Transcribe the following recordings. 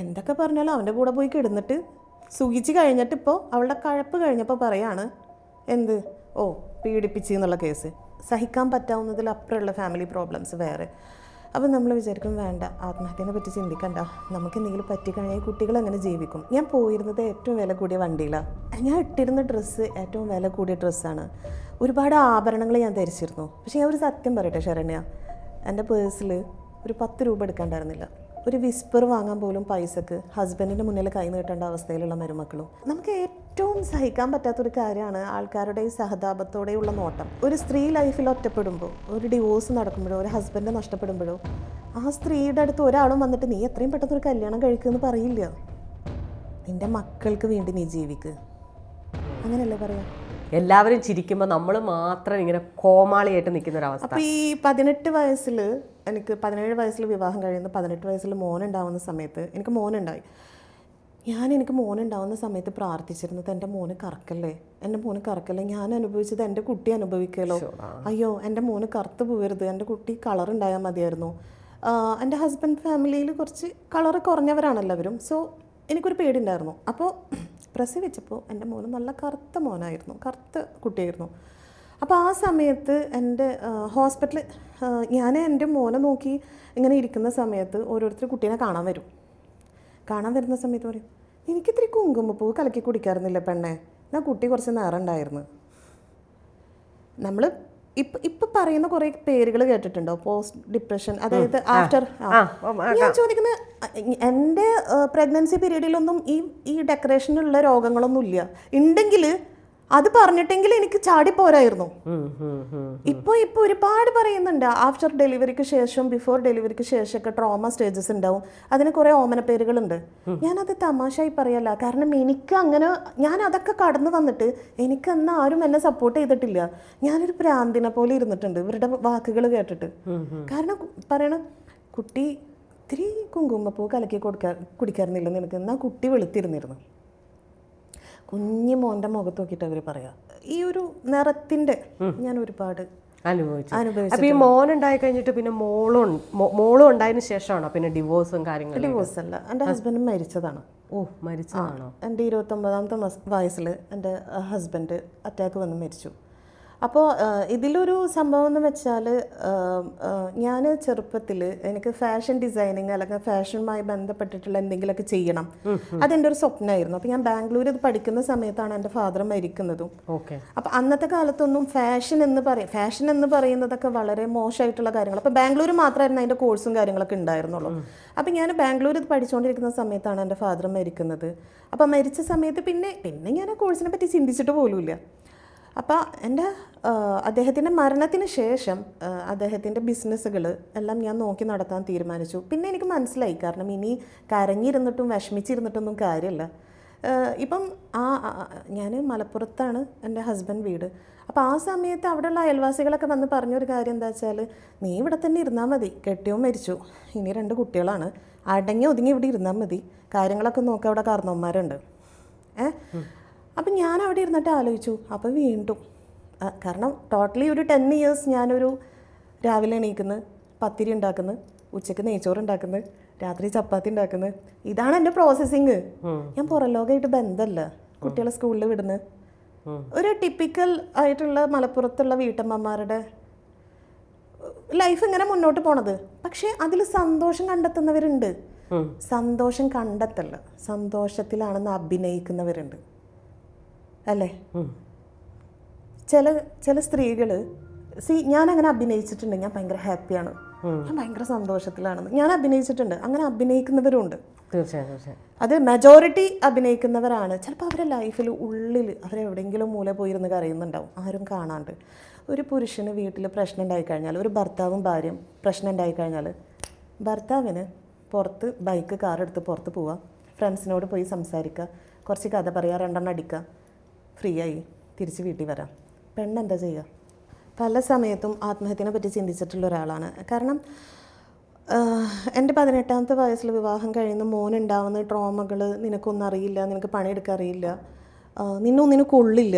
എന്തൊക്കെ പറഞ്ഞാലും അവന്റെ കൂടെ പോയി കിടന്നിട്ട് സുഖിച്ച് കഴിഞ്ഞിട്ട് ഇപ്പോൾ അവളുടെ കഴപ്പ് കഴിഞ്ഞപ്പോൾ പറയാണ് എന്ത്? ഓ പീഡിപ്പിച്ചു എന്നുള്ള കേസ്. സഹിക്കാൻ പറ്റാവുന്നതിൽ അപ്പുറമുള്ള ഫാമിലി പ്രോബ്ലംസ് വേറെ. അപ്പം നമ്മൾ വിചാരിക്കും വേണ്ട ആത്മഹത്യനെ പറ്റി ചിന്തിക്കണ്ട. നമുക്ക് എന്തെങ്കിലും പറ്റിക്കഴിഞ്ഞാൽ കുട്ടികൾ അങ്ങനെ ജീവിക്കും? ഞാൻ പോയിരുന്നത് ഏറ്റവും വില കൂടിയ വണ്ടിയിലാണ്. ഞാൻ ഇട്ടിരുന്ന ഡ്രസ്സ് ഏറ്റവും വില കൂടിയ ഡ്രസ്സാണ് ഒരുപാട് ആഭരണങ്ങൾ ഞാൻ ധരിച്ചിരുന്നു. പക്ഷേ ഞാൻ ഒരു സത്യം പറയട്ടെ ശരണ്യ. എന്റെ പേഴ്സിൽ ഒരു പത്ത് രൂപ എടുക്കാണ്ടായിരുന്നില്ല. ഒരു വിസ്പർ വാങ്ങാൻ പോലും പൈസക്ക് ഹസ്ബൻഡിന്റെ മുന്നിൽ കൈ നീട്ടേണ്ട അവസ്ഥയിലുള്ള മരുമക്കളും. നമുക്ക് ഏറ്റവും സഹിക്കാൻ പറ്റാത്തൊരു കാര്യമാണ് ആൾക്കാരുടെ ഈ സഹതാപത്തോടെയുള്ള നോട്ടം. ഒരു സ്ത്രീ ലൈഫിൽ ഒറ്റപ്പെടുമ്പോൾ ഒരു ഡിവോഴ്സ് നടക്കുമ്പോഴോ ഒരു ഹസ്ബൻഡ് നഷ്ടപ്പെടുമ്പോഴോ ആ സ്ത്രീയുടെ അടുത്ത് ഒരാളും വന്നിട്ട് നീ എത്രയും പെട്ടെന്ന് ഒരു കല്യാണം കഴിക്കുമെന്ന് പറയില്ല. നിന്റെ മക്കൾക്ക് വേണ്ടി നീ ജീവിക്കുക അങ്ങനെയല്ലേ പറയാം? എല്ലാവരും ചിരിക്കുമ്പോൾ നമ്മൾ മാത്രം ഇങ്ങനെ കോമാളിയായിട്ട് നിൽക്കുന്ന ഒരു അവസ്ഥ അപ്പോൾ ഈ പതിനെട്ട് വയസ്സിൽ എനിക്ക് പതിനേഴ് വയസ്സിൽ വിവാഹം കഴിയുന്ന പതിനെട്ട് വയസ്സിൽ മോനുണ്ടാവുന്ന സമയത്ത് എനിക്ക് മോനുണ്ടായി. ഞാൻ എനിക്ക് മോനുണ്ടാവുന്ന സമയത്ത് പ്രാർത്ഥിച്ചിരുന്നത് എന്റെ മോന് കറക്കല്ലേ? എന്റെ മോന് കറക്കല്ലേ? ഞാൻ അനുഭവിച്ചത് എന്റെ കുട്ടി അനുഭവിക്കലോ അയ്യോ എന്റെ മോന് കറുത്ത് പോകരുത്. എന്റെ കുട്ടി കളർ ഉണ്ടായാൽ മതിയായിരുന്നു. എന്റെ ഹസ്ബൻഡ് ഫാമിലിയിൽ കുറച്ച് കളർ കുറഞ്ഞവരാണല്ലോ അവരും സോ എനിക്കൊരു പേടിയുണ്ടായിരുന്നു. അപ്പോൾ പ്രസവിച്ചപ്പോൾ എന്റെ മോൻ നല്ല കറുത്ത മോനായിരുന്നു കറുത്ത കുട്ടിയായിരുന്നു. അപ്പോൾ ആ സമയത്ത് എന്റെ ഹോസ്പിറ്റലിൽ ഞാൻ എന്റെ മോനെ നോക്കി ഇങ്ങനെ ഇരിക്കുന്ന സമയത്ത് ഓരോരുത്തർ കുട്ടീനെ കാണാൻ വരും. കാണാൻ വരുന്ന സമയത്ത് പറയും എനിക്കിത്തിരി കുങ്കുമപ്പൂ കലക്കി കുടിക്കാറുന്നില്ല പെണ്ണെ എന്നാൽ കുട്ടി കുറച്ച് നേരമുണ്ടായിരുന്നു നമ്മൾ ഇപ്പം ഇപ്പൊ പറയുന്ന കുറേ പേരുകൾ കേട്ടിട്ടുണ്ടോ? പോസ്റ്റ് ഡിപ്രഷൻ അതായത് ആഫ്റ്റർ ഞാൻ ചോദിക്കുന്നത് എന്റെ പ്രഗ്നൻസി പീരീഡിലൊന്നും ഈ ഈ ഡെക്കറേഷനുള്ള രോഗങ്ങളൊന്നും ഇല്ല ഉണ്ടെങ്കിൽ അത് പറഞ്ഞിട്ടെങ്കിൽ എനിക്ക് ചാടി പോരായിരുന്നു. ഇപ്പൊ ഇപ്പൊ ഉം. ഇപ്പോൾ ഇപ്പോൾ ഒരുപാട് പറയുന്നുണ്ട്. ആഫ്റ്റർ ഡെലിവറിക്ക് ശേഷം ബിഫോർ ഡെലിവറിക്ക് ശേഷമൊക്കെ ട്രോമ സ്റ്റേജസ് ഉണ്ടാവും. അതിന് കുറേ ഓമന പേരുകളുണ്ട്. ഞാനത് തമാശയായി പറയല്ല. കാരണം എനിക്ക് അങ്ങനെ ഞാൻ അതൊക്കെ കടന്നു വന്നിട്ട് എനിക്ക് അന്ന് ആരും എന്നെ സപ്പോർട്ട് ചെയ്തിട്ടില്ല. ഞാനൊരു പ്രാന്തിനെ പോലെ ഇരുന്നിട്ടുണ്ട് ഇവരുടെ വാക്കുകൾ കേട്ടിട്ട്. കാരണം പറയണ കുട്ടി ഇത്തിരി കുങ്കുമപ്പൂ കലക്കി കൊടുക്കാൻ കുടിക്കാറുന്നില്ല നിനക്ക്. എന്നാൽ കുട്ടി വെളുത്തിരുന്നിരുന്നു. കുഞ്ഞു മോന്റെ മുഖത്ത് നോക്കിയിട്ട് അവർ പറയുക ഈ ഒരു നിറത്തിന്റെ ഞാൻ ഒരുപാട് അനുഭവിച്ചു. അനുഭവിച്ചു അപ്പൊ ഈ മോൻ ഉണ്ടായി കഴിഞ്ഞിട്ട് പിന്നെ മോളും മോളും ഉണ്ടായതിനു ശേഷമാണോ പിന്നെ ഡിവോഴ്സും കാര്യങ്ങളും? ഡിവോഴ്സ് അല്ല എന്റെ ഹസ്ബൻഡ് മരിച്ചതാണ്. ഓ മരിച്ചതാണോ? എന്റെ ഇരുപത്തൊമ്പതാമത്തെ വയസ്സിൽ എന്റെ ഹസ്ബൻഡ് അറ്റാക്ക് വന്ന് മരിച്ചു. അപ്പോൾ ഇതിലൊരു സംഭവം എന്ന് വെച്ചാൽ ഞാൻ ചെറുപ്പത്തിൽ എനിക്ക് ഫാഷൻ ഡിസൈനിങ് അല്ലെങ്കിൽ ഫാഷനുമായി ബന്ധപ്പെട്ടിട്ടുള്ള എന്തെങ്കിലുമൊക്കെ ചെയ്യണം. അതെന്റെ ഒരു സ്വപ്നമായിരുന്നു. അപ്പോൾ ഞാൻ ബാംഗ്ലൂർ ഇത് പഠിക്കുന്ന സമയത്താണ് എന്റെ ഫാദർ മരിക്കുന്നതും. ഓക്കെ. അപ്പം അന്നത്തെ കാലത്തൊന്നും ഫാഷൻ എന്ന് പറയും ഫാഷൻ എന്ന് പറയുന്നതൊക്കെ വളരെ മോശമായിട്ടുള്ള കാര്യങ്ങൾ അപ്പോൾ ബാംഗ്ലൂർ മാത്രമായിരുന്നു അതിന്റെ കോഴ്സും കാര്യങ്ങളൊക്കെ ഉണ്ടായിരുന്നുള്ളൂ. അപ്പോൾ ഞാൻ ബാംഗ്ലൂർ ഇത് പഠിച്ചുകൊണ്ടിരിക്കുന്ന സമയത്താണ് എന്റെ ഫാദർ മരിക്കുന്നത്. അപ്പോൾ മരിച്ച സമയത്ത് പിന്നെ പിന്നെ ഞാൻ ആ കോഴ്സിനെ പറ്റി ചിന്തിച്ചിട്ട് പോലുമില്ല. അപ്പോൾ എന്റെ അദ്ദേഹത്തിന്റെ മരണത്തിന് ശേഷം അദ്ദേഹത്തിന്റെ ബിസിനസ്സുകൾ എല്ലാം ഞാൻ നോക്കി നടത്താൻ തീരുമാനിച്ചു. പിന്നെ എനിക്ക് മനസ്സിലായി കാരണം ഇനി കരഞ്ഞിരുന്നിട്ടും വിഷമിച്ചിരുന്നിട്ടൊന്നും കാര്യമില്ല ഏഹ് ഇപ്പം ആ ഞാൻ മലപ്പുറത്താണ് എന്റെ ഹസ്ബൻഡ് വീട്. അപ്പോൾ ആ സമയത്ത് അവിടെയുള്ള അയൽവാസികളൊക്കെ വന്ന് പറഞ്ഞൊരു കാര്യം എന്താ വെച്ചാൽ നീ ഇവിടെ തന്നെ ഇരുന്നാൽ മതി കെട്ടിയോ മരിച്ചു. ഇനി രണ്ട് കുട്ടികളാണ്. അടങ്ങി ഒതുങ്ങി ഇവിടെ ഇരുന്നാൽ മതി. കാര്യങ്ങളൊക്കെ നോക്കി അവിടെ കാരണവന്മാരുണ്ട് ഏ? അപ്പം ഞാൻ അവിടെ ഇരുന്നിട്ട് ആലോചിച്ചു അപ്പോൾ വീണ്ടും കാരണം ടോട്ടലി ഒരു ടെൻ ഇയേഴ്സ് ഞാനൊരു രാവിലെ എണീക്കുന്നത് പത്തിരി ഉണ്ടാക്കുന്നത് ഉച്ചയ്ക്ക് നെയ്ച്ചോറ് ഉണ്ടാക്കുന്നത് രാത്രി ചപ്പാത്തി ഉണ്ടാക്കുന്നത് ഇതാണ് എന്റെ പ്രോസസ്സിങ് ഞാൻ പുറം ലോകമായിട്ട് ബന്ധമല്ല കുട്ടികളെ സ്കൂളിൽ വിടുന്നത് ഒരു ടിപ്പിക്കൽ ആയിട്ടുള്ള മലപ്പുറത്തുള്ള വീട്ടമ്മമാരുടെ ലൈഫ് ഇങ്ങനെ മുന്നോട്ട് പോണത്. പക്ഷേ അതിൽ സന്തോഷം കണ്ടെത്തുന്നവരുണ്ട്. സന്തോഷം കണ്ടെത്തല്ല. സന്തോഷത്തിലാണെന്ന് അഭിനയിക്കുന്നവരുണ്ട്. അല്ലേ? ചില ചില സ്ത്രീകൾ സി ഞാൻ അങ്ങനെ അഭിനയിച്ചിട്ടുണ്ട്. ഞാൻ ഭയങ്കര ഹാപ്പിയാണ്. ഞാൻ ഭയങ്കര സന്തോഷത്തിലാണ്. ഞാൻ അഭിനയിച്ചിട്ടുണ്ട്. അങ്ങനെ അഭിനയിക്കുന്നവരുണ്ട്. തീർച്ചയായും തീർച്ചയായും. അത് മെജോറിറ്റി അഭിനയിക്കുന്നവരാണ്. ചിലപ്പോൾ അവരെ ലൈഫിൽ ഉള്ളിൽ അവരെവിടെയെങ്കിലും മൂല പോയിരുന്ന് കരയുന്നുണ്ടാവും. ആരും കാണാണ്ട്. ഒരു പുരുഷന് വീട്ടിൽ പ്രശ്നം ഉണ്ടായി കഴിഞ്ഞാൽ ഒരു ഭർത്താവും ഭാര്യയും പ്രശ്നം ഉണ്ടായി കഴിഞ്ഞാൽ ഭർത്താവിന് പുറത്ത് ബൈക്ക് കാർ എടുത്ത് പുറത്ത് പോവുക ഫ്രണ്ട്സിനോട് പോയി സംസാരിക്കുക കുറച്ച് കഥ പറയുക രണ്ടെണ്ണം അടിക്കുക ഫ്രീ ആയി തിരിച്ച് വീട്ടിൽ വരാം. പെണ്ണെന്താ ചെയ്യുക? പല സമയത്തും ആത്മഹത്യനെ പറ്റി ചിന്തിച്ചിട്ടുള്ള ഒരാളാണ്. കാരണം എന്റെ പതിനെട്ടാമത്തെ വയസ്സിൽ വിവാഹം കഴിയുന്ന മോനുണ്ടാവുന്ന ട്രോമകൾ നിനക്കൊന്നും അറിയില്ല നിനക്ക് പണിയെടുക്കാൻ അറിയില്ല. നിന്നൊന്നിനും കൊള്ളില്ല.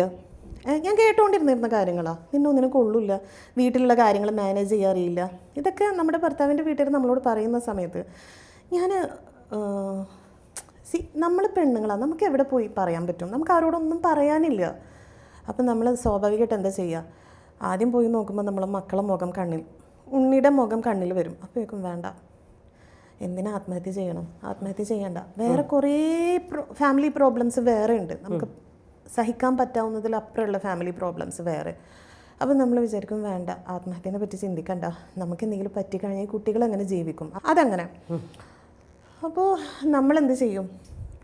ഞാൻ കേട്ടുകൊണ്ടിരുന്നിരുന്ന കാര്യങ്ങളാണ് നിന്നൊന്നിനും കൊള്ളില്ല. വീട്ടിലുള്ള കാര്യങ്ങൾ മാനേജ് ചെയ്യാൻ അറിയില്ല. ഇതൊക്കെ നമ്മുടെ ഭർത്താവിന്റെ വീട്ടിൽ നമ്മളോട് പറയുന്ന സമയത്ത് ഞാൻ സി നമ്മൾ പെണ്ണുങ്ങളാണ് നമുക്ക് എവിടെ പോയി പറയാൻ പറ്റും? നമുക്ക് ആരോടൊന്നും പറയാനില്ല. അപ്പം നമ്മൾ സ്വാഭാവികമായിട്ട് എന്താ ചെയ്യുക ആദ്യം പോയി നോക്കുമ്പോൾ നമ്മളെ മക്കളെ മുഖം കണ്ണിൽ ഉണ്ണിയുടെ മുഖം കണ്ണിൽ വരും. അപ്പോഴേക്കും വേണ്ട. എന്തിനാ ആത്മഹത്യ ചെയ്യണം? ആത്മഹത്യ ചെയ്യണ്ട. വേറെ കുറേ ഫാമിലി പ്രോബ്ലംസ് വേറെ ഉണ്ട്. നമുക്ക് സഹിക്കാൻ പറ്റാവുന്നതിൽ അപ്പുറമുള്ള ഫാമിലി പ്രോബ്ലംസ് വേറെ. അപ്പം നമ്മൾ വിചാരിക്കും വേണ്ട. ആത്മഹത്യനെ പറ്റി ചിന്തിക്കണ്ട. നമുക്ക് എന്തെങ്കിലും പറ്റിക്കഴിഞ്ഞാൽ കുട്ടികൾ എങ്ങനെ ജീവിക്കും? അതങ്ങനെ. അപ്പോൾ നമ്മൾ എന്ത് ചെയ്യും?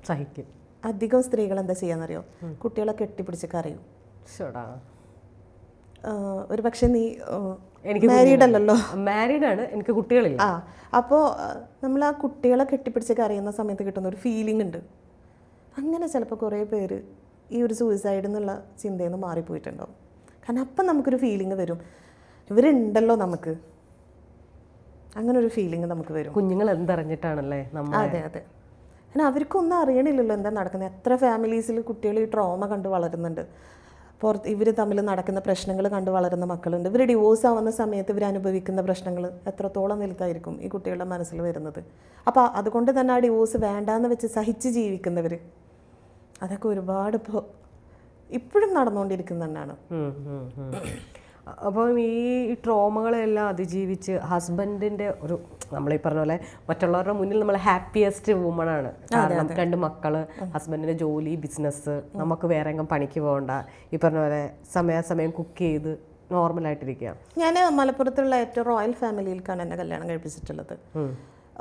സഹിക്കും. അധികം സ്ത്രീകൾ എന്താ ചെയ്യാന്നറിയോ കുട്ടികളെ കെട്ടിപ്പിടിച്ച് കറിയും ഒരു പക്ഷേ നീ എനിക്ക് മാരീഡ് അല്ലല്ലോ. മാരീഡ് ആണ്. എനിക്ക് കുട്ടികളില്ല. ആ അപ്പോൾ നമ്മൾ ആ കുട്ടികളെ കെട്ടിപ്പിടിച്ച് കറിയുന്ന സമയത്ത് കിട്ടുന്ന ഒരു ഫീലിംഗ് ഉണ്ട്. അങ്ങനെ ചിലപ്പോൾ കുറേ പേര് ഈ ഒരു സൂയിസൈഡ് എന്നുള്ള ചിന്തയിൽ നിന്ന് മാറിപ്പോയിട്ടുണ്ടാവും. കാരണം അപ്പം നമുക്കൊരു ഫീലിംഗ് വരും. ഇവരുണ്ടല്ലോ നമുക്ക്. അങ്ങനെ ഒരു ഫീലിംഗ് നമുക്ക് വരും. കുഞ്ഞുങ്ങൾ എന്തറിഞ്ഞിട്ടാണല്ലേ നമ്മൾ അതെ അതെ. അങ്ങനെ അവർക്കൊന്നും അറിയണില്ലല്ലോ എന്താ നടക്കുന്നത് എത്ര ഫാമിലീസിൽ കുട്ടികൾ ഈ ട്രോമ കണ്ട് വളരുന്നുണ്ട്. പുറത്ത് ഇവർ തമ്മിൽ നടക്കുന്ന പ്രശ്നങ്ങൾ കണ്ട് വളരുന്ന മക്കളുണ്ട്. ഇവർ ഡിവോഴ്സ് ആവുന്ന സമയത്ത് ഇവർ അനുഭവിക്കുന്ന പ്രശ്നങ്ങൾ എത്രത്തോളം വലുതായിരിക്കും ഈ കുട്ടികളുടെ മനസ്സിൽ വരുന്നത്. അപ്പോൾ അതുകൊണ്ട് തന്നെ ആ ഡിവോഴ്സ് വേണ്ടാന്ന് വെച്ച് സഹിച്ച് ജീവിക്കുന്നവർ അതൊക്കെ ഒരുപാട് ഇപ്പോൾ ഇപ്പോഴും നടന്നുകൊണ്ടിരിക്കുന്നതാണ്. അപ്പം ഈ ട്രോമകളെല്ലാം അതിജീവിച്ച് ഹസ്ബൻഡിന്റെ ഒരു നമ്മൾ ഈ പറഞ്ഞ പോലെ മറ്റുള്ളവരുടെ മുന്നിൽ നമ്മൾ ഹാപ്പിയസ്റ്റ് വുമൺ ആണ്. കാരണം രണ്ട് മക്കൾ ഹസ്ബൻഡിന്റെ ജോലി ബിസിനസ് നമുക്ക് വേറെ എങ്കിലും പണിക്ക് പോകണ്ട. ഈ പറഞ്ഞ പോലെ സമയാസമയം കുക്ക് ചെയ്ത് നോർമലായിട്ടിരിക്കുക ഞാൻ മലപ്പുറത്തുള്ള ഏറ്റവും റോയൽ ഫാമിലിയിലേക്കാണ് എന്നെ കല്യാണം കഴിപ്പിച്ചിട്ടുള്ളത്.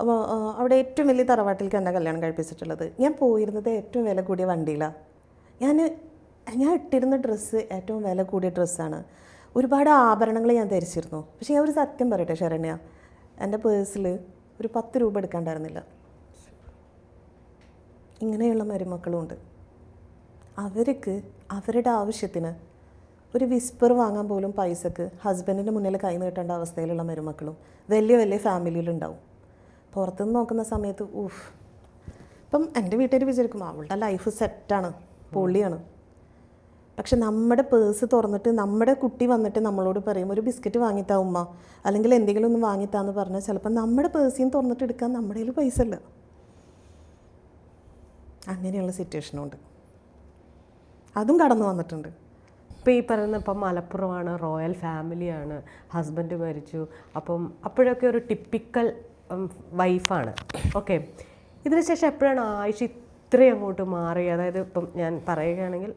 അപ്പോൾ അവിടെ ഏറ്റവും വലിയ തറവാട്ടിലേക്ക് എന്നെ കല്യാണം കഴിപ്പിച്ചിട്ടുള്ളത്. ഞാൻ പോയിരുന്നത് ഏറ്റവും വില കൂടിയ വണ്ടിയിലാണ് ഞാൻ ഞാൻ ഇട്ടിരുന്ന ഡ്രസ്സ് ഏറ്റവും വില കൂടിയ ഡ്രസ്സാണ് ഒരുപാട് ആഭരണങ്ങൾ ഞാൻ ധരിച്ചിരുന്നു. പക്ഷേ ഞാൻ ഒരു സത്യം പറയട്ടെ ശരണ്യ? എന്റെ പേഴ്സിൽ ഒരു പത്ത് രൂപ എടുക്കാണ്ടായിരുന്നില്ല. ഇങ്ങനെയുള്ള മരുമക്കളും ഉണ്ട് അവർക്ക് അവരുടെ ആവശ്യത്തിന് ഒരു വിസ്പർ വാങ്ങാൻ പോലും പൈസക്ക് ഹസ്ബൻഡിന്റെ മുന്നിൽ കൈ നീട്ടേണ്ട അവസ്ഥയിലുള്ള മരുമക്കളും വലിയ വലിയ ഫാമിലിയിലുണ്ടാവും. പുറത്തുനിന്ന് നോക്കുന്ന സമയത്ത് ഊഫ് ഇപ്പം എന്റെ വീട്ടുകാർ വിചാരിക്കും അവളുടെ ലൈഫ് സെറ്റാണ് പൊളിയാണ്. പക്ഷെ നമ്മുടെ പേഴ്സ് തുറന്നിട്ട് നമ്മുടെ കുട്ടി വന്നിട്ട് നമ്മളോട് പറയും ഒരു ബിസ്ക്കറ്റ് വാങ്ങിത്താ ഉമ്മ. അല്ലെങ്കിൽ എന്തെങ്കിലും ഒന്ന് വാങ്ങിത്താന്ന് പറഞ്ഞാൽ ചിലപ്പോൾ നമ്മുടെ പേഴ്സിയും തുറന്നിട്ട് എടുക്കാൻ നമ്മുടെ കയ്യിൽ പൈസ ഇല്ല. അങ്ങനെയുള്ള സിറ്റുവേഷനുണ്ട് അതും കടന്നു വന്നിട്ടുണ്ട്. ഇപ്പം ഈ പറയുന്ന ഇപ്പം മലപ്പുറമാണ് റോയൽ ഫാമിലിയാണ് ഹസ്ബൻഡ് മരിച്ചു. അപ്പം അപ്പോഴൊക്കെ ഒരു ടിപ്പിക്കൽ വൈഫാണ്. ഓക്കെ. ഇതിനുശേഷം എപ്പോഴാണ് ആയിഷ ഇത്രയും അങ്ങോട്ട് മാറി അതായത് ഇപ്പം ഞാൻ പറയുകയാണെങ്കിൽ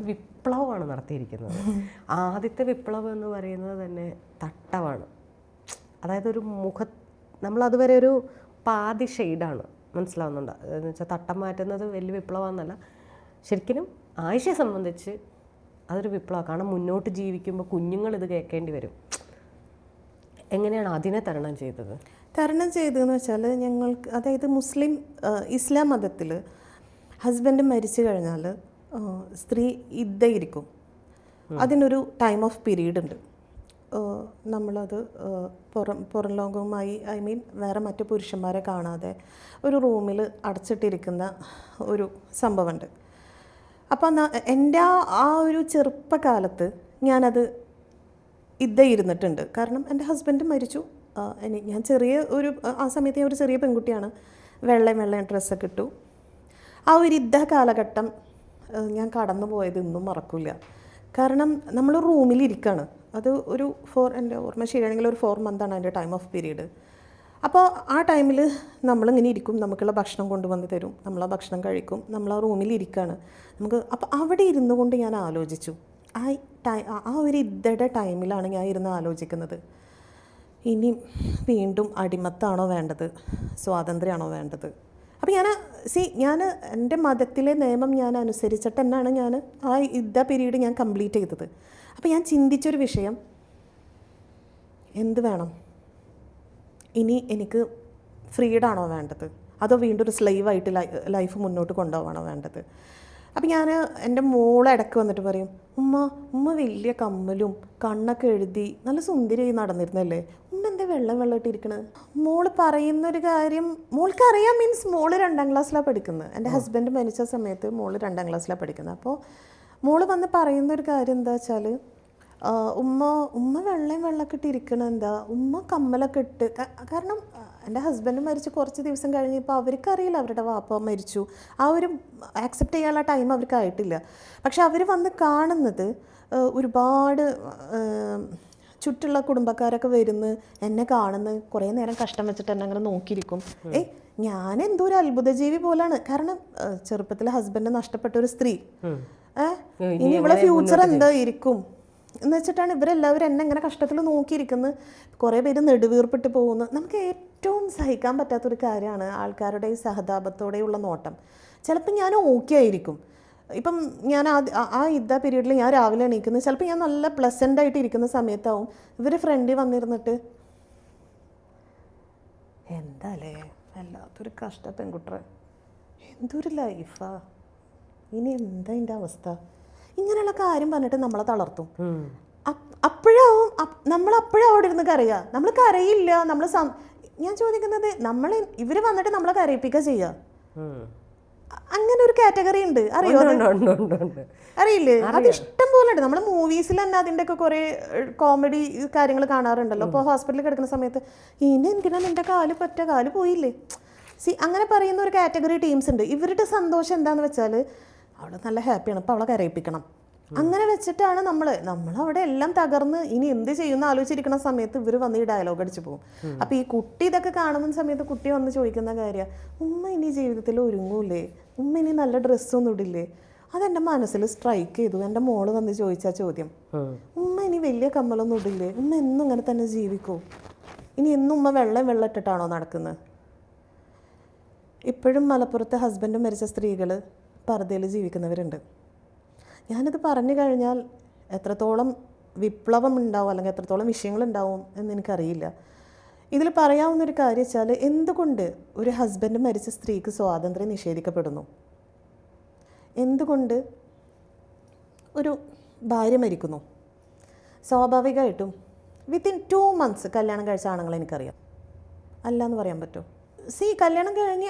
വിപ്ലവമാണ് നടത്തിയിരിക്കുന്നത്. ആദ്യത്തെ വിപ്ലവം എന്ന് പറയുന്നത് തന്നെ തട്ടമാണ് അതായത് ഒരു മുഖ നമ്മൾ അതുവരെ ഒരു പാതി ഷെയ്ഡാണ്. മനസ്സിലാവുന്നുണ്ട്. എന്ന് വെച്ചാൽ തട്ടം മാറ്റുന്നത് വലിയ വിപ്ലവമെന്നല്ല ശരിക്കും ആയിഷയെ സംബന്ധിച്ച് അതൊരു വിപ്ലവമാണ്. കാരണം മുന്നോട്ട് ജീവിക്കുമ്പോൾ കുഞ്ഞുങ്ങൾ ഇത് കേൾക്കേണ്ടി വരും. എങ്ങനെയാണ് അതിനെ തരണം ചെയ്തത്? തരണം ചെയ്തതെന്ന് വെച്ചാൽ ഞങ്ങൾക്ക് അതായത് മുസ്ലിം ഇസ്ലാം മതത്തിൽ ഹസ്ബൻഡ് മരിച്ചു കഴിഞ്ഞാൽ സ്ത്രീ ഇద్దയിരിക്കും അതിനൊരു ടൈം ഓഫ് പീരീഡ് ഉണ്ട്. നമ്മളത് പുറം പുറം ലോകവുമായി ഐ മീൻ വേറെ മറ്റു പുരുഷന്മാരെ കാണാതെ ഒരു റൂമിൽ അടച്ചിട്ടിരിക്കുന്ന ഒരു സംഭവമുണ്ട്. അപ്പോൾ എന്റെ ആ ആ ഒരു ചെറുപ്പകാലത്ത് ഞാനത് ഇരുന്നിട്ടുണ്ട് കാരണം എന്റെ ഹസ്ബൻഡ് മരിച്ചു. ഞാൻ ചെറിയ ഒരു ആ സമയത്ത് ഞാൻ ഒരു ചെറിയ പെൺകുട്ടിയാണ്. വെള്ളയും വെള്ളയും ഡ്രസ്സൊക്കെ ഇട്ടു. ആ ഒരു ഇദ്ദ കാലഘട്ടം ഞാൻ കടന്നു പോയത് ഇന്നും മറക്കില്ല. കാരണം നമ്മൾ റൂമിലിരിക്കുകയാണ് അത് ഒരു ഫോർ എന്റെ ഓർമ്മ ശരിയാണെങ്കിൽ ഒരു ഫോർ മന്താണ് അതിന്റെ ടൈം ഓഫ് പീരീഡ്. അപ്പോൾ ആ ടൈമിൽ നമ്മളിങ്ങനെ ഇരിക്കും. നമുക്കുള്ള ഭക്ഷണം കൊണ്ടുവന്ന് തരും. നമ്മൾ ആ ഭക്ഷണം കഴിക്കും. നമ്മൾ ആ റൂമിൽ ഇരിക്കുകയാണ് നമുക്ക് അപ്പോൾ അവിടെ ഇരുന്നു കൊണ്ട് ഞാൻ ആലോചിച്ചു. ആ ടൈ ആ ഒരു ഇതയുടെ ടൈമിലാണ് ഞാൻ ഇരുന്ന് ആലോചിക്കുന്നത്. ഇനി വീണ്ടും അടിമത്താണോ വേണ്ടത്? സ്വാതന്ത്ര്യമാണോ വേണ്ടത്? അപ്പോൾ ഞാൻ സി ഞാൻ എന്റെ മതത്തിലെ നിയമം ഞാൻ അനുസരിച്ചിട്ട് തന്നെയാണ് ഞാൻ ആ യുദ്ധ പീരീഡ് ഞാൻ കംപ്ലീറ്റ് ചെയ്തത്. അപ്പം ഞാൻ ചിന്തിച്ചൊരു വിഷയം. എന്ത് വേണം? ഇനി എനിക്ക് ഫ്രീഡാണോ വേണ്ടത്? അതോ വീണ്ടും ഒരു സ്ലൈവായിട്ട് ലൈഫ് മുന്നോട്ട് കൊണ്ടുപോകണോ വേണ്ടത്? അപ്പം ഞാൻ എന്റെ മോളെ ഇടയ്ക്ക് വന്നിട്ട് പറയും ഉമ്മ ഉമ്മ വലിയ കമ്മലും കണ്ണൊക്കെ എഴുതി നല്ല സുന്ദരിയായി നടന്നിരുന്നല്ലേ? വെള്ളം വെള്ളമായിട്ട് ഇരിക്കണത് മോൾ പറയുന്നൊരു കാര്യം മോൾക്ക് അറിയാം മീൻസ് മോൾ രണ്ടാം ക്ലാസ്സിലാണ് പഠിക്കുന്നത്. എന്റെ ഹസ്ബൻഡ് മരിച്ച സമയത്ത് മോൾ രണ്ടാം ക്ലാസ്സിലാണ് പഠിക്കുന്നത്. അപ്പോൾ മോൾ വന്ന് പറയുന്നൊരു കാര്യം എന്താ വെച്ചാൽ ഉമ്മ ഉമ്മ വെള്ളം വെള്ളമൊക്കെ ഇട്ട് ഇരിക്കണ എന്താ? ഉമ്മ കമ്മലൊക്കെ ഇട്ട് കാരണം എന്റെ ഹസ്ബൻഡ് മരിച്ച് കുറച്ച് ദിവസം കഴിഞ്ഞപ്പോൾ അവർക്കറിയില്ല അവരുടെ വാപ്പ മരിച്ചു. ആ ഒരു ആക്സെപ്റ്റ് ചെയ്യാനുള്ള ടൈം അവർക്ക് ആയിട്ടില്ല. പക്ഷെ അവർ വന്ന് കാണുന്നത് ഒരുപാട് ചുറ്റുള്ള കുടുംബക്കാരൊക്കെ വരുന്ന് എന്നെ കാണുന്നു കുറേ നേരം കഷ്ടം വെച്ചിട്ട് എന്നെ അങ്ങനെ നോക്കിയിരിക്കും. ഏയ് ഞാൻ എന്തോ ഒരു അത്ഭുത ജീവി പോലാണ്. കാരണം ചെറുപ്പത്തിലെ ഹസ്ബൻഡ് നഷ്ടപ്പെട്ട ഒരു സ്ത്രീ. ഏ ഇനി ഇവിടെ ഫ്യൂച്ചർ എന്താ ഇരിക്കും? എന്ന് വെച്ചിട്ടാണ് ഇവരെല്ലാവരും എന്നെ ഇങ്ങനെ കഷ്ടത്തിൽ നോക്കിയിരിക്കുന്നത് കുറേ പേര് നെടുവീർപ്പിട്ട് പോകുന്നു. നമുക്ക് ഏറ്റവും സഹിക്കാൻ പറ്റാത്തൊരു കാര്യമാണ് ആൾക്കാരുടെ ഈ സഹതാപത്തോടെയുള്ള നോട്ടം. ചിലപ്പോൾ ഞാൻ ഓക്കെ ആയിരിക്കും. ഇപ്പം ഞാൻ ആ- ആ ഇതാ പീരീഡിൽ ഞാൻ രാവിലെ എണീക്കുന്നത് ചിലപ്പോൾ ഞാൻ നല്ല പ്ലസന്റ് ആയിട്ട് ഇരിക്കുന്ന സമയത്താവും. ഇവർ ഫ്രണ്ടിൽ വന്നിരുന്നിട്ട് എന്താലേ? വല്ലാത്തൊരു കഷ്ട പെൺകുട്ടറെ. എന്തൊരു ലൈഫാ ഇനി എന്താ എന്റെ അവസ്ഥ? ഇങ്ങനെയുള്ള കാര്യം പറഞ്ഞിട്ട് നമ്മളെ തളർത്തും. അപ്പോഴാവും അപ്പ് നമ്മൾ അപ്പോഴും അവിടെ ഇരുന്ന് കരയുക നമ്മൾ കരയില്ല. നമ്മൾ ഞാൻ ചോദിക്കുന്നത് നമ്മൾ ഇവർ വന്നിട്ട് നമ്മളെ കരയിപ്പിക്കുക ചെയ്യുക കാറ്റഗറി ഉണ്ട്. അറിയോ അറിയില്ലേ? അത് ഇഷ്ടം പോലെ ഉണ്ട്. നമ്മൾ മൂവീസിൽ തന്നെ അതിന്റെ ഒക്കെ കുറെ കോമഡി കാര്യങ്ങൾ കാണാറുണ്ടല്ലോ. അപ്പോൾ ഹോസ്പിറ്റലിൽ കിടക്കുന്ന സമയത്ത് ഇനി എന്തിനാ നിന്റെ കാൽ പറ്റ? കാൽ പോയില്ലേ? സി അങ്ങനെ പറയുന്ന ഒരു കാറ്റഗറി ടീംസ് ഉണ്ട്. ഇവരുടെ സന്തോഷം എന്താന്ന് വെച്ചാൽ അവൾ നല്ല ഹാപ്പിയാണ് അപ്പോൾ അവളെ കരയിപ്പിക്കണം. അങ്ങനെ വെച്ചിട്ടാണ് നമ്മൾ നമ്മൾ അവിടെ എല്ലാം തകർന്ന് ഇനി എന്ത് ചെയ്യുന്ന ആലോചിച്ചിരിക്കുന്ന സമയത്ത് ഇവർ വന്ന് ഈ ഡയലോഗ് അടിച്ചു പോകും. അപ്പൊ ഈ കുട്ടി ഇതൊക്കെ കാണുന്ന സമയത്ത് കുട്ടി വന്ന് ചോദിക്കുന്ന കാര്യം ഉമ്മ ഇനി ജീവിതത്തിൽ ഒരുങ്ങൂലേ? ഉമ്മ ഇനി നല്ല ഡ്രസ്സൊന്നും ഇടില്ലേ? അതെന്റെ മനസ്സിൽ സ്ട്രൈക്ക് ചെയ്തു. എന്റെ മോൾ വന്ന് ചോദിച്ച ചോദ്യം. ഉമ്മ ഇനി വലിയ കമ്മലൊന്നും ഇടില്ലേ? ഉമ്മ എന്നും ഇങ്ങനെ തന്നെ ജീവിക്കൂ? ഇനി എന്നും ഉമ്മ വെള്ളം വെള്ളം ഇട്ടിട്ടാണോ നടക്കുന്നത് ഇപ്പോഴും മലപ്പുറത്തെ ഹസ്ബൻഡ് മരിച്ച സ്ത്രീകൾ പർദ്ദയിൽ ജീവിക്കുന്നവരുണ്ട്. ഞാനിത് പറഞ്ഞു കഴിഞ്ഞാൽ എത്രത്തോളം വിപ്ലവം ഉണ്ടാവും അല്ലെങ്കിൽ എത്രത്തോളം വിഷയങ്ങളുണ്ടാവും എന്ന് എനിക്കറിയില്ല. ഇതിൽ പറയാവുന്നൊരു കാര്യം വെച്ചാൽ എന്തുകൊണ്ട് ഒരു ഹസ്ബൻഡ് മരിച്ച സ്ത്രീക്ക് സ്വാതന്ത്ര്യം നിഷേധിക്കപ്പെടുന്നു? എന്തുകൊണ്ട് ഒരു ഭാര്യ മരിക്കുന്നു? സ്വാഭാവികമായിട്ടും വിത്തിൻ ടു മന്ത്സ് കല്യാണം കഴിച്ച ആണുങ്ങളെ എനിക്കറിയാം. അല്ല എന്ന് പറയാൻ പറ്റുമോ സി കല്യാണം കഴിഞ്ഞ്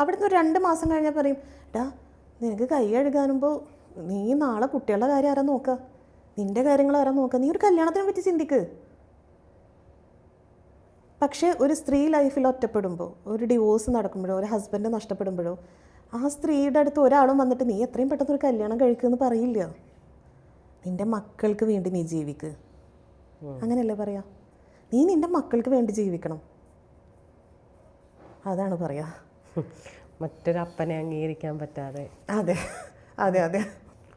അവിടുന്ന് ഒരു രണ്ട് മാസം കഴിഞ്ഞാൽ പറയും ഡാ നിനക്ക് കൈ കഴുകാനുമ്പോൾ നീ നാളെ കുട്ടികളുടെ കാര്യം ആരാ നോക്കുക നിന്റെ കാര്യങ്ങൾ ആരാ നോക്കുക നീ ഒരു കല്യാണത്തിനെ പറ്റി ചിന്തിക്ക്. പക്ഷേ ഒരു സ്ത്രീ ലൈഫിൽ ഒറ്റപ്പെടുമ്പോൾ ഒരു ഡിവോഴ്സ് നടക്കുമ്പോഴോ ഒരു ഹസ്ബൻഡ് നഷ്ടപ്പെടുമ്പോഴോ ആ സ്ത്രീയുടെ അടുത്ത് ഒരാളും വന്നിട്ട് നീ എത്രയും പെട്ടെന്ന് ഒരു കല്യാണം കഴിക്കുമെന്ന് പറയില്ല. നിന്റെ മക്കൾക്ക് വേണ്ടി നീ ജീവിക്ക്. അങ്ങനെയല്ലേ പറയാ? നീ നിന്റെ മക്കൾക്ക് വേണ്ടി ജീവിക്കണം. അതാണ് പറയാ. മറ്റൊരപ്പനെ അംഗീകരിക്കാൻ പറ്റാതെ. അതെ. അതെ അതെ.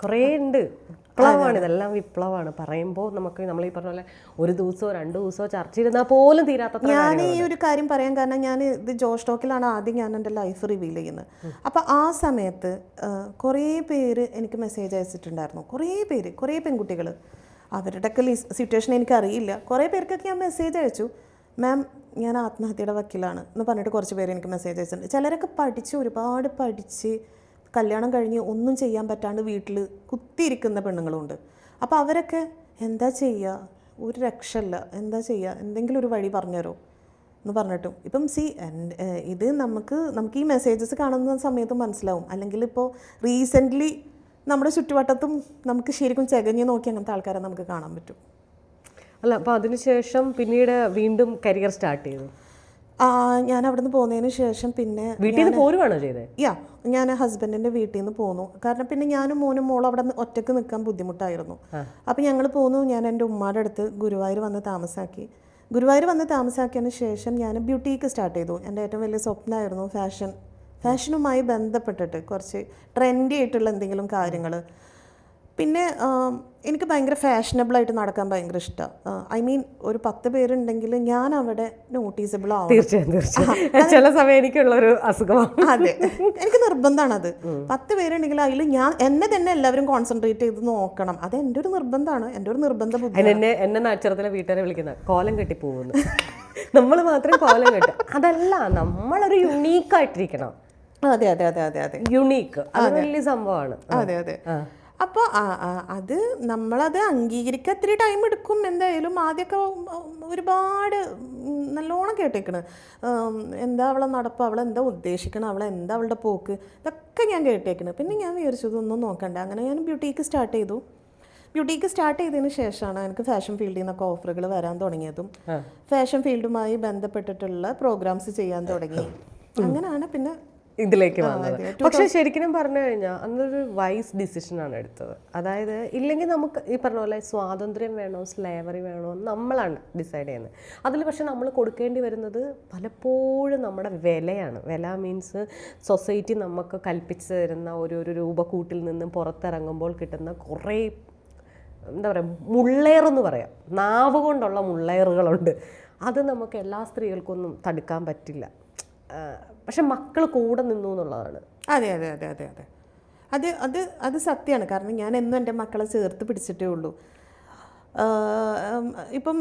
കുറേ ഉണ്ട് വിപ്ലവമാണ്. ഇതെല്ലാം വിപ്ലവമാണ്. പറയുമ്പോൾ നമുക്ക് നമ്മൾ ഈ പറഞ്ഞ പോലെ ഒരു ദിവസമോ രണ്ട് ദിവസമോ ചർച്ച ചെയ്തിരുന്നാൽ പോലും തീരാത്ത ഞാൻ ഈ ഒരു കാര്യം പറയാൻ കാരണം ഞാൻ ഇത് ജോഷ് ടോക്കിലാണ് ആദ്യം ഞാൻ എന്റെ ലൈഫ് റിവീൽ ചെയ്യുന്നത്. അപ്പോൾ ആ സമയത്ത് കുറേ പേര് എനിക്ക് മെസ്സേജ് അയച്ചിട്ടുണ്ടായിരുന്നു. കുറേ പേര് കുറേ പെൺകുട്ടികൾ. അവരുടെയൊക്കെ സിറ്റുവേഷൻ എനിക്ക് അറിയില്ല കുറേ പേർക്കൊക്കെ ഞാൻ മെസ്സേജ് അയച്ചു. മാം ഞാൻ ആത്മഹത്യയുടെ വക്കീലാണ് എന്ന് പറഞ്ഞിട്ട് കുറച്ച് പേര് എനിക്ക് മെസ്സേജ് അയച്ചിട്ടുണ്ട്. ചിലരൊക്കെ പഠിച്ച് ഒരുപാട് പഠിച്ച് കല്യാണം കഴിഞ്ഞ് ഒന്നും ചെയ്യാൻ പറ്റാണ്ട് വീട്ടിൽ കുത്തിയിരിക്കുന്ന പെണ്ണുങ്ങളുണ്ട്. അപ്പോൾ അവരൊക്കെ എന്താ ചെയ്യുക ഒരു രക്ഷയില്ല. എന്താ ചെയ്യുക എന്തെങ്കിലും ഒരു വഴി പറഞ്ഞുതരോ എന്ന് പറഞ്ഞിട്ടും. ഇപ്പം സി ഇത് നമുക്ക് നമുക്ക് ഈ മെസ്സേജസ് കാണുന്ന സമയത്ത് മനസ്സിലാവും. അല്ലെങ്കിൽ ഇപ്പോൾ റീസെന്റ്ലി നമ്മുടെ ചുറ്റുവട്ടത്തും നമുക്ക് ശരിക്കും ചകഞ്ഞ് നോക്കി അങ്ങനത്തെ ആൾക്കാരെ നമുക്ക് കാണാൻ പറ്റും. അല്ല അപ്പോൾ അതിനുശേഷം പിന്നീട് വീണ്ടും കരിയർ സ്റ്റാർട്ട് ചെയ്തു. ഞാൻ അവിടെ നിന്ന് പോകുന്നതിന് ശേഷം പിന്നെ വീട്ടിൽ നിന്ന് പോരുവാണോ ചെയ്തത് യാ ഞാൻ ഹസ്ബൻഡിന്റെ വീട്ടിൽ നിന്ന് പോന്നു. കാരണം പിന്നെ ഞാനും മോനും മോളും അവിടെ നിന്ന് ഒറ്റയ്ക്ക് നിൽക്കാൻ ബുദ്ധിമുട്ടായിരുന്നു. അപ്പം ഞങ്ങൾ പോന്നു ഞാൻ എന്റെ ഉമ്മയുടെ അടുത്ത് ഗുരുവായൂർ വന്ന് താമസാക്കി. ഗുരുവായൂർ വന്ന് താമസാക്കിയതിന് ശേഷം ഞാൻ ബ്യൂട്ടിക്ക് സ്റ്റാർട്ട് ചെയ്തു. എന്റെ ഏറ്റവും വലിയ സ്വപ്നമായിരുന്നു ഫാഷൻ. ഫാഷനുമായി ബന്ധപ്പെട്ടിട്ട് കുറച്ച് ട്രെൻഡി ആയിട്ടുള്ള എന്തെങ്കിലും കാര്യങ്ങൾ പിന്നെ എനിക്ക് ഭയങ്കര ഫാഷനബിളായിട്ട് നടക്കാൻ ഭയങ്കര ഇഷ്ടമാണ് ഐ മീൻ ഒരു പത്ത് പേരുണ്ടെങ്കിൽ ഞാൻ അവിടെ നോട്ടീസബിൾ ആവും തീർച്ചയായും തീർച്ചയായും. ചില സമയം എനിക്കുള്ള ഒരു അസുഖമാണ് അതെ. എനിക്ക് നിർബന്ധമാണ് അത് പത്ത് പേരുണ്ടെങ്കിൽ അതിൽ ഞാൻ എന്നെ തന്നെ എല്ലാവരും കോൺസെൻട്രേറ്റ് ചെയ്ത് നോക്കണം. അത് എന്റെ ഒരു നിർബന്ധമാണ് എന്റെ ഒരു നിർബന്ധ ബുദ്ധി. എന്നെ എന്നെ വീട്ടുകാരെ വിളിക്കുന്ന കോലം കെട്ടി പോകുന്നു നമ്മൾ മാത്രം കോലം കെട്ടും അതല്ല നമ്മളൊരു യുണീക്ക് ആയിട്ടിരിക്കണം. അതെ അതെ അതെ അതെ അതെ. യുണീക്ക് അത്. വലിയ സംഭവമാണ്. അതെ അതെ. അപ്പോൾ അത് നമ്മളത് അംഗീകരിക്കാൻ ഇത്തിരി ടൈം എടുക്കും എന്തായാലും. ആദ്യമൊക്കെ ഒരുപാട് നല്ലോണം കേട്ടേക്കണ്. എന്താ അവളെ നടപ്പ് അവളെ എന്താ ഉദ്ദേശിക്കണം അവളെ എന്താ അവളുടെ പോക്ക് ഇതൊക്കെ ഞാൻ കേട്ടേക്കണ്. പിന്നെ ഞാൻ വിചാരിച്ചു ഇതൊന്നും നോക്കണ്ട. അങ്ങനെ ഞാൻ ബ്യൂട്ടിക്ക് സ്റ്റാർട്ട് ചെയ്തു. ബ്യൂട്ടിക്ക് സ്റ്റാർട്ട് ചെയ്തതിന് ശേഷമാണ് എനിക്ക് ഫാഷൻ ഫീൽഡിൽ നിന്നൊക്കെ ഓഫറുകൾ വരാൻ തുടങ്ങിയതും. ഫാഷൻ ഫീൽഡുമായി ബന്ധപ്പെട്ടിട്ടുള്ള പ്രോഗ്രാംസ് ചെയ്യാൻ തുടങ്ങി. അങ്ങനെയാണ് പിന്നെ ഇതിലേക്ക് വന്നത്. പക്ഷെ ശരിക്കും പറഞ്ഞു കഴിഞ്ഞാൽ അന്നൊരു വൈസ് ഡിസിഷനാണ് എടുത്തത്. അതായത് ഇല്ലെങ്കിൽ നമുക്ക് ഈ പറഞ്ഞ പോലെ സ്വാതന്ത്ര്യം വേണോ സ്ലേവറി വേണോ നമ്മളാണ് ഡിസൈഡ് ചെയ്യുന്നത്. അതിൽ പക്ഷെ നമ്മൾ കൊടുക്കേണ്ടി വരുന്നത് പലപ്പോഴും നമ്മുടെ വിലയാണ്. വില മീൻസ് സൊസൈറ്റി നമുക്ക് കൽപ്പിച്ച് തരുന്ന ഒരു ഒരു രൂപക്കൂട്ടിൽ നിന്നും പുറത്തിറങ്ങുമ്പോൾ കിട്ടുന്ന കുറേ എന്താ പറയുക മുള്ളേറെന്ന് പറയാം. നാവ് കൊണ്ടുള്ള മുള്ളേറുകളുണ്ട്. അത് നമുക്ക് എല്ലാ സ്ത്രീകൾക്കൊന്നും തടുക്കാൻ പറ്റില്ല. പക്ഷെ മക്കൾ കൂടെ നിന്നു എന്നുള്ളതാണ്. അതെ അതെ അതെ അതെ അതെ. അത് അത് അത് സത്യമാണ്. കാരണം ഞാൻ എന്നും എന്റെ മക്കളെ ചേർത്ത് പിടിച്ചിട്ടേ ഉള്ളൂ. ഇപ്പം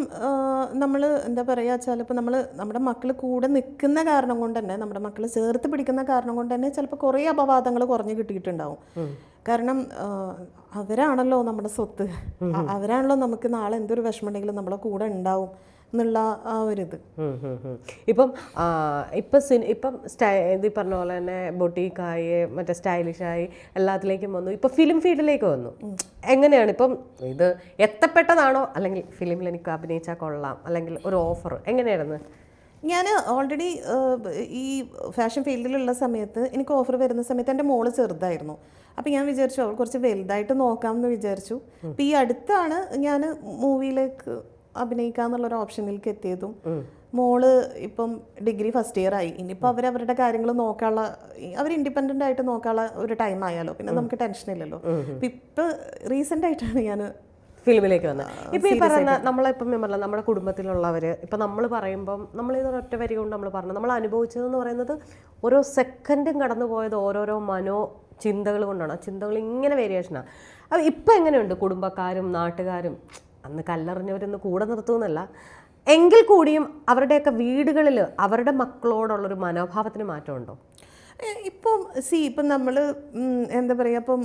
നമ്മൾ എന്താ പറയുക വെച്ചാൽ ഇപ്പം നമ്മൾ നമ്മുടെ മക്കൾ കൂടെ നിൽക്കുന്ന കാരണം കൊണ്ട് തന്നെ നമ്മുടെ മക്കൾ ചേർത്ത് പിടിക്കുന്ന കാരണം കൊണ്ട് തന്നെ ചിലപ്പോൾ കുറേ അപവാദങ്ങൾ കുറഞ്ഞു കിട്ടിയിട്ടുണ്ടാവും. കാരണം അവരാണല്ലോ നമ്മുടെ സ്വത്ത്. അവരാണല്ലോ നമുക്ക് നാളെ എന്തൊരു വിഷമമുണ്ടെങ്കിലും നമ്മളെ കൂടെ ഉണ്ടാവും. എന്നുള്ള ആ ഒരിത്. ഇപ്പം ഇപ്പം സിനി ഇപ്പം സ്റ്റൈ ഇത് പറഞ്ഞ പോലെ തന്നെ ബൊട്ടീക്കായി മറ്റേ സ്റ്റൈലിഷായി എല്ലാത്തിലേക്കും വന്നു. ഇപ്പം ഫിലിം ഫീൽഡിലേക്ക് വന്നു. എങ്ങനെയാണ് ഇപ്പം ഇത് എത്തപ്പെട്ടതാണോ? അല്ലെങ്കിൽ ഫിലിമിൽ എനിക്ക് അഭിനയിച്ചാൽ കൊള്ളാം. അല്ലെങ്കിൽ ഒരു ഓഫർ എങ്ങനെയായിരുന്നു? ഞാൻ ഓൾറെഡി ഈ ഫാഷൻ ഫീൽഡിലുള്ള സമയത്ത് എനിക്ക് ഓഫർ വരുന്ന സമയത്ത് എന്റെ മോൾ ചെറുതായിരുന്നു. അപ്പം ഞാൻ വിചാരിച്ചു അവൾ കുറച്ച് വലുതായിട്ട് നോക്കാമെന്ന് വിചാരിച്ചു. അപ്പം ഈ അടുത്താണ് ഞാൻ മൂവിയിലേക്ക് അഭിനയിക്കാന്നുള്ളൊരു ഓപ്ഷനിലേക്ക് എത്തിയതും മോൾ ഇപ്പം ഡിഗ്രി ഫസ്റ്റ് ഇയർ ആയി. ഇനിയിപ്പോൾ അവർ അവരുടെ കാര്യങ്ങൾ നോക്കാനുള്ള അവർ ഇൻഡിപെൻഡന്റ് ആയിട്ട് നോക്കാനുള്ള ഒരു ടൈം ആയാലോ? പിന്നെ നമുക്ക് ടെൻഷൻ ഇല്ലല്ലോ. അപ്പം ഇപ്പം റീസെന്റ് ആയിട്ടാണ് ഞാൻ ഫിലിമിലേക്ക് വന്നത് ഇപ്പം ഈ പറയുന്ന നമ്മളിപ്പം ഞാൻ പറഞ്ഞ നമ്മുടെ കുടുംബത്തിലുള്ളവർ ഇപ്പം നമ്മൾ പറയുമ്പം നമ്മൾ ഇത് ഒറ്റ വരി കൊണ്ട് നമ്മൾ പറഞ്ഞു. നമ്മൾ അനുഭവിച്ചതെന്ന് പറയുന്നത് ഓരോ സെക്കൻഡും കടന്നു പോയത് ഓരോരോ മനോ ചിന്തകൾ കൊണ്ടാണ്. ആ ചിന്തകൾ ഇങ്ങനെ വേരിയേഷനാണ് അപ്പം ഇപ്പം എങ്ങനെയുണ്ട് കുടുംബക്കാരും നാട്ടുകാരും? അന്ന് കല്ലെറിഞ്ഞവരൊന്ന് കൂടെ നിർത്തുമെന്നല്ല. എങ്കിൽ കൂടിയും അവരുടെയൊക്കെ വീടുകളിൽ അവരുടെ മക്കളോടുള്ളൊരു മനോഭാവത്തിന് മാറ്റമുണ്ടോ? ഇപ്പം സി ഇപ്പം നമ്മൾ എന്താ പറയുക ഇപ്പം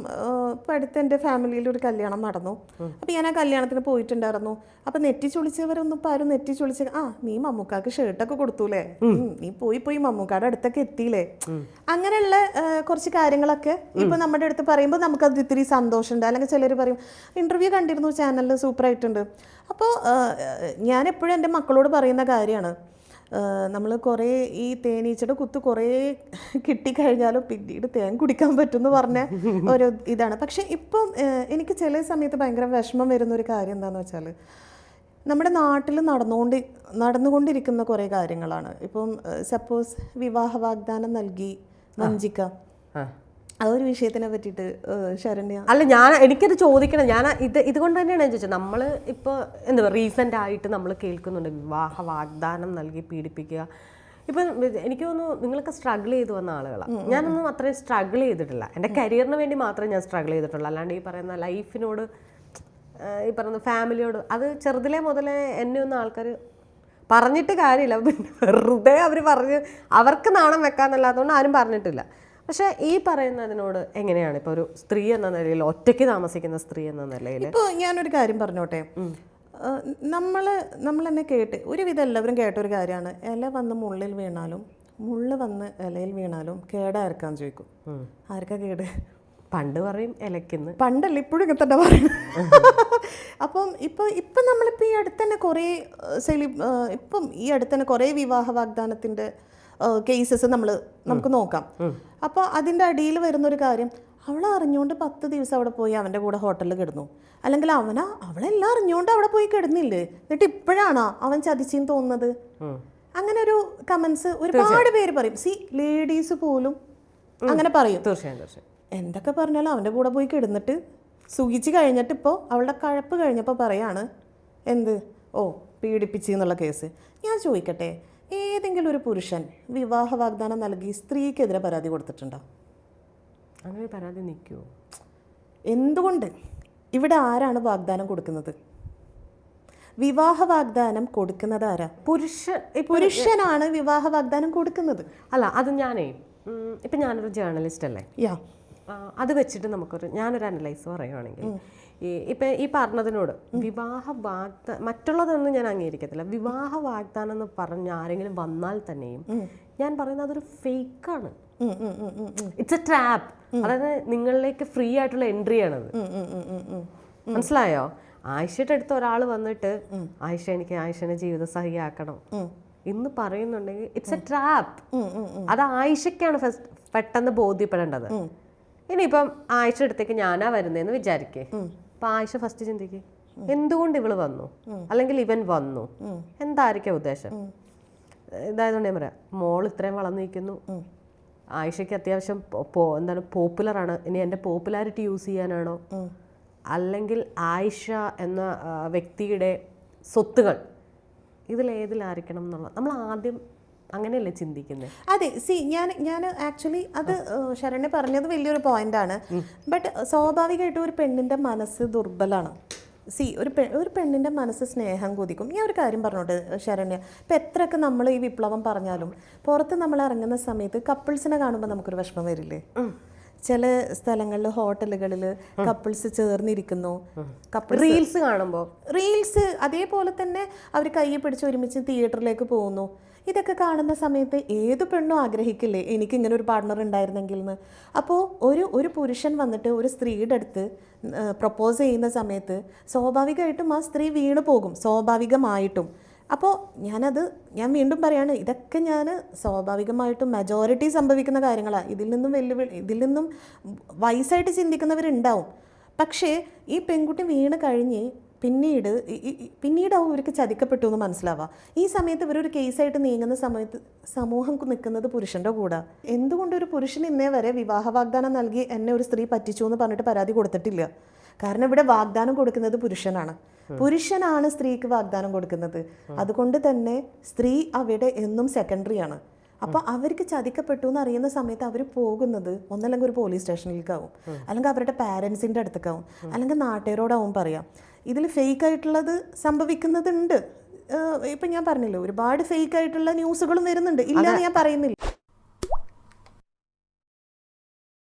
ഇപ്പം അടുത്ത് എന്റെ ഫാമിലിയിൽ ഒരു കല്യാണം നടന്നു. അപ്പം ഞാൻ ആ കല്യാണത്തിന് പോയിട്ടുണ്ടായിരുന്നു. അപ്പം നെറ്റി ചൊളിച്ചവരൊന്നും ഇപ്പം ആരും നെറ്റി ചൊളിച്ച ആ നീ മമ്മൂക്കാക്ക് ഷർട്ടൊക്കെ കൊടുത്തൂലേ? നീ പോയി പോയി മമ്മൂക്കാടെ അടുത്തൊക്കെ എത്തിയില്ലേ? അങ്ങനെയുള്ള കുറച്ച് കാര്യങ്ങളൊക്കെ ഇപ്പം നമ്മുടെ അടുത്ത് പറയുമ്പോൾ നമുക്കത് ഇത്തിരി സന്തോഷമുണ്ട്. അല്ലെങ്കിൽ ചിലർ പറയും ഇന്റർവ്യൂ കണ്ടിരുന്നു ചാനലിൽ സൂപ്പറായിട്ടുണ്ട് അപ്പോൾ ഞാൻ എപ്പോഴും എന്റെ മക്കളോട് പറയുന്ന കാര്യമാണ് നമ്മൾ കുറേ ഈ തേനീച്ചയുടെ കുത്ത് കുറേ കിട്ടിക്കഴിഞ്ഞാലും പിന്നീട് തേൻ കുടിക്കാൻ പറ്റുമെന്ന് പറഞ്ഞ ഒരു ഇതാണ്. പക്ഷെ ഇപ്പം എനിക്ക് ചില സമയത്ത് ഭയങ്കര വിഷമം വരുന്ന ഒരു കാര്യം എന്താണെന്ന് വെച്ചാൽ നമ്മുടെ നാട്ടിൽ നടന്നുകൊണ്ട് നടന്നുകൊണ്ടിരിക്കുന്ന കുറേ കാര്യങ്ങളാണ്. ഇപ്പം സപ്പോസ് വിവാഹ വാഗ്ദാനം നൽകി വഞ്ചിക്കാം. ആ ഒരു വിഷയത്തിനെ പറ്റിയിട്ട് ശരണ്യ. അല്ല ഞാൻ എനിക്കത് ചോദിക്കണം ഞാൻ ഇത് ഇതുകൊണ്ട് തന്നെയാണ് ഞാൻ ചോദിച്ചത്. നമ്മൾ ഇപ്പോൾ എന്താ പറയുക റീസെന്റ് ആയിട്ട് നമ്മൾ കേൾക്കുന്നുണ്ട്. വിവാഹ വാഗ്ദാനം നൽകി പീഡിപ്പിക്കുക. ഇപ്പം എനിക്ക് തോന്നുന്നു നിങ്ങളൊക്കെ സ്ട്രഗിൾ ചെയ്തു വന്ന ആളുകളാണ് ഞാനൊന്നും അത്രയും സ്ട്രഗിൾ ചെയ്തിട്ടില്ല. എന്റെ കരിയറിന് വേണ്ടി മാത്രമേ ഞാൻ സ്ട്രഗിൾ ചെയ്തിട്ടുള്ളൂ. അല്ലാണ്ട് ഈ പറയുന്ന ലൈഫിനോട് ഈ പറയുന്ന ഫാമിലിയോട് അത് ചെറുതിലെ മുതലേ എന്നെ ഒന്നും ആൾക്കാർ പറഞ്ഞിട്ട് കാര്യമില്ല. പിന്നെ വെറുതെ അവർ പറഞ്ഞ് അവർക്ക് നാണം വെക്കാന്നല്ലാത്തതുകൊണ്ട് ആരും പറഞ്ഞിട്ടില്ല. പക്ഷേ ഈ പറയുന്നതിനോട് എങ്ങനെയാണ് ഇപ്പോൾ ഒരു സ്ത്രീ എന്ന നിലയിൽ ഒറ്റയ്ക്ക് താമസിക്കുന്ന സ്ത്രീ എന്ന നിലയിൽ? ഇപ്പോൾ ഞാനൊരു കാര്യം പറഞ്ഞോട്ടെ? നമ്മൾ നമ്മൾ തന്നെ കേട്ട് ഒരുവിധം എല്ലാവരും കേട്ടൊരു കാര്യമാണ്. ഇല വന്ന് മുള്ളിൽ വീണാലും മുള്ള് വന്ന് ഇലയിൽ വീണാലും കേടാർക്കാൻ ചോദിക്കും. ആർക്കാ കേട്? പണ്ട് പറയും ഇലയ്ക്കുന്ന്. പണ്ടല്ല ഇപ്പോഴും ഇങ്ങനെ തന്നെ പറയും. അപ്പം ഇപ്പം ഇപ്പം നമ്മളിപ്പോൾ ഈ അടുത്ത് തന്നെ കുറേ സെലി ഇപ്പം ഈ അടുത്ത് തന്നെ കുറേ വിവാഹ വാഗ്ദാനത്തിന്റെ കേസസ് നമ്മൾ നമുക്ക് നോക്കാം. അപ്പോൾ അതിന്റെ അടിയിൽ വരുന്ന ഒരു കാര്യം അവൾ അറിഞ്ഞുകൊണ്ട് പത്ത് ദിവസം അവിടെ പോയി അവന്റെ കൂടെ ഹോട്ടലിൽ കിടന്നു. അല്ലെങ്കിൽ അവനാ അവളെല്ലാം അറിഞ്ഞുകൊണ്ട് അവിടെ പോയി കിടന്നില്ലേ? എന്നിട്ട് ഇപ്പോഴാണോ അവൻ ചതിച്ചെന്ന് തോന്നുന്നത്? അങ്ങനെ ഒരു കമൻസ് ഒരുപാട് പേര് പറയും. സി ലേഡീസ് പോലും അങ്ങനെ പറയും. തീർച്ചയായും തീർച്ചയായും. എന്തൊക്കെ പറഞ്ഞാലും അവന്റെ കൂടെ പോയി കിടന്നിട്ട് സുഖിച്ച് കഴിഞ്ഞിട്ട് ഇപ്പോൾ അവളുടെ കഴപ്പ് കഴിഞ്ഞപ്പോൾ പറയാണ് എന്ത്? ഓ പീഡിപ്പിച്ചെന്നുള്ള കേസ് ഞാൻ ചോദിക്കട്ടെ ഏതെങ്കിലും ഒരു പുരുഷൻ വിവാഹ വാഗ്ദാനം നൽകി സ്ത്രീക്കെതിരെ പരാതി കൊടുത്തിട്ടുണ്ടോ? അങ്ങനെ പരാതി നിൽക്കുമോ എന്തുകൊണ്ട്? ഇവിടെ ആരാണ് വാഗ്ദാനം കൊടുക്കുന്നത്? വിവാഹ വാഗ്ദാനം കൊടുക്കുന്നത് ആരാ? പുരുഷ പുരുഷനാണ് വിവാഹ വാഗ്ദാനം കൊടുക്കുന്നത്. അല്ല അത് ഞാനേ ഇപ്പം ഞാനൊരു ജേർണലിസ്റ്റ് അല്ലേ? യാ. അത് വെച്ചിട്ട് നമുക്കൊരു ഞാനൊരു അനലൈസ് പറയുവാണെങ്കിൽ ഈ ഇപ്പം ഈ പറഞ്ഞതിനോട് വിവാഹ വാഗ്ദ മറ്റുള്ളതൊന്നും ഞാൻ അംഗീകരിക്കത്തില്ല. വിവാഹ വാഗ്ദാനം എന്ന് പറഞ്ഞ് ആരെങ്കിലും വന്നാൽ തന്നെയും ഞാൻ പറയുന്നത് അതൊരു ഫേക്കാണ്. ഇറ്റ്സ് എ ട്രാപ്പ് അതായത് നിങ്ങളിലേക്ക് ഫ്രീ ആയിട്ടുള്ള എൻട്രി ആണത്. മനസ്സിലായോ? ആയിഷയുടെ അടുത്ത് ഒരാൾ വന്നിട്ട് ആയിഷ എനിക്ക് ആയിഷനെ ജീവിത സഹിയാക്കണം. എന്ന് പറയുന്നുണ്ടെങ്കിൽ ഇറ്റ്സ് എ ട്രാപ്പ് അത് ആയിഷയ്ക്കാണ് ഫസ്റ്റ് പെട്ടെന്ന് ബോധ്യപ്പെടേണ്ടത്. ഇനിയിപ്പം ആയിഷ അടുത്തേക്ക് ഞാനാ വരുന്നതെന്ന് വിചാരിക്കേ. അപ്പൊ ആയിഷ ഫസ്റ്റ് ചിന്തിക്കേ എന്തുകൊണ്ട് ഇവൾ വന്നു? അല്ലെങ്കിൽ ഇവൻ വന്നു? എന്തായിരിക്കും ഉദ്ദേശം? ഇതായതുകൊണ്ട് ഞാൻ പറയാം മോൾ ഇത്രയും വളർന്നു നിൽക്കുന്നു. ആയിഷയ്ക്ക് അത്യാവശ്യം എന്താണ് പോപ്പുലർ ആണ്. ഇനി എന്റെ പോപ്പുലാരിറ്റി യൂസ് ചെയ്യാനാണോ? അല്ലെങ്കിൽ ആയിഷ എന്ന വ്യക്തിയുടെ സ്വത്തുകൾ ഇതിലേതിലായിരിക്കണം എന്നുള്ള നമ്മൾ ആദ്യം അങ്ങനെയല്ലേ ചിന്തിക്കുന്നത് അതെ സി ഞാൻ ഞാൻ ആക്ച്വലി അത് ശരണ്യ പറഞ്ഞത് വലിയൊരു പോയിന്റാണ് ബട്ട് സ്വാഭാവികമായിട്ടും ഒരു പെണ്ണിന്റെ മനസ്സ് ദുർബലാണ്. സി ഒരു പെ ഒരു പെണ്ണിന്റെ മനസ്സ് സ്നേഹം കൊതിക്കും. ഞാൻ ഒരു കാര്യം പറഞ്ഞോട്ടെ ശരണ്യ? ഇപ്പം എത്രയൊക്കെ നമ്മൾ ഈ വിപ്ലവം പറഞ്ഞാലും പുറത്ത് നമ്മൾ ഇറങ്ങുന്ന സമയത്ത് കപ്പിൾസിനെ കാണുമ്പോൾ നമുക്കൊരു വിഷമം വരില്ലേ? ചില സ്ഥലങ്ങളിൽ ഹോട്ടലുകളിൽ കപ്പിൾസ് ചേർന്നിരിക്കുന്നു. കപ്പിൾ റീൽസ് കാണുമ്പോൾ റീൽസ് അതേപോലെ തന്നെ അവർ കയ്യെ പിടിച്ച് ഒരുമിച്ച് തിയേറ്ററിലേക്ക് പോകുന്നു. ഇതൊക്കെ കാണുന്ന സമയത്ത് ഏത് പെണ്ണും ആഗ്രഹിക്കില്ലേ? എനിക്ക് ഇങ്ങനെ ഒരു പാർട്ട്ണർ ഉണ്ടായിരുന്നെങ്കിൽ എന്ന് അപ്പോൾ ഒരു ഒരു പുരുഷൻ വന്നിട്ട് ഒരു സ്ത്രീയുടെ അടുത്ത് പ്രപ്പോസ് ചെയ്യുന്ന സമയത്ത് സ്വാഭാവികമായിട്ടും ആ സ്ത്രീ വീണ് പോകും സ്വാഭാവികമായിട്ടും. അപ്പോൾ ഞാനത് ഞാൻ വീണ്ടും പറയാണ് ഇതൊക്കെ ഞാൻ സ്വാഭാവികമായിട്ടും മെജോറിറ്റി സംഭവിക്കുന്ന കാര്യങ്ങളാണ് ഇതിൽ നിന്നും വെല്ലുവിളി ഇതിൽ നിന്നും വയസ്സായിട്ട് ചിന്തിക്കുന്നവരുണ്ടാവും. പക്ഷേ ഈ പെൺകുട്ടി വീണ് കഴിഞ്ഞ് പിന്നീട് പിന്നീട് അവ ഈ- പിന്നീടാവും ഇവർക്ക് ചതിക്കപ്പെട്ടു എന്ന് മനസ്സിലാവുക ഈ സമയത്ത് ഇവരൊരു കേസായിട്ട് നീങ്ങുന്ന സമയത്ത് സമൂഹം നിൽക്കുന്നത് പുരുഷന്റെ കൂടെ. എന്തുകൊണ്ട് ഒരു പുരുഷൻ ഇന്നേ വരെ വിവാഹ വാഗ്ദാനം നൽകി എന്നെ ഒരു സ്ത്രീ പറ്റിച്ചു എന്ന് പറഞ്ഞിട്ട് പരാതി കൊടുത്തിട്ടില്ല? കാരണം ഇവിടെ വാഗ്ദാനം കൊടുക്കുന്നത് പുരുഷനാണ്. പുരുഷനാണ് സ്ത്രീക്ക് വാഗ്ദാനം കൊടുക്കുന്നത്. അതുകൊണ്ട് തന്നെ സ്ത്രീ അവിടെ എന്നും സെക്കൻഡറി ആണ്. അപ്പോൾ അവർക്ക് ചതിക്കപ്പെട്ടു എന്ന് അറിയുന്ന സമയത്ത് അവർ പോകുന്നത് ഒന്നല്ലെങ്കിൽ ഒരു പോലീസ് സ്റ്റേഷനിലേക്കാവും അല്ലെങ്കിൽ അവരുടെ പാരൻസിന്റെ അടുത്തേക്കാവും. അല്ലെങ്കിൽ നാട്ടുകാരോടാവും പറയാം. ഇതിൽ ഫേക്ക് ആയിട്ടുള്ളത് സംഭവിക്കുന്നതുണ്ട്. ഇപ്പൊ ഞാൻ പറഞ്ഞില്ലേ ഒരുപാട് ഫേക്ക് ആയിട്ടുള്ള ന്യൂസുകളും വരുന്നുണ്ട്. ഇല്ല ഞാൻ പറയുന്നില്ല.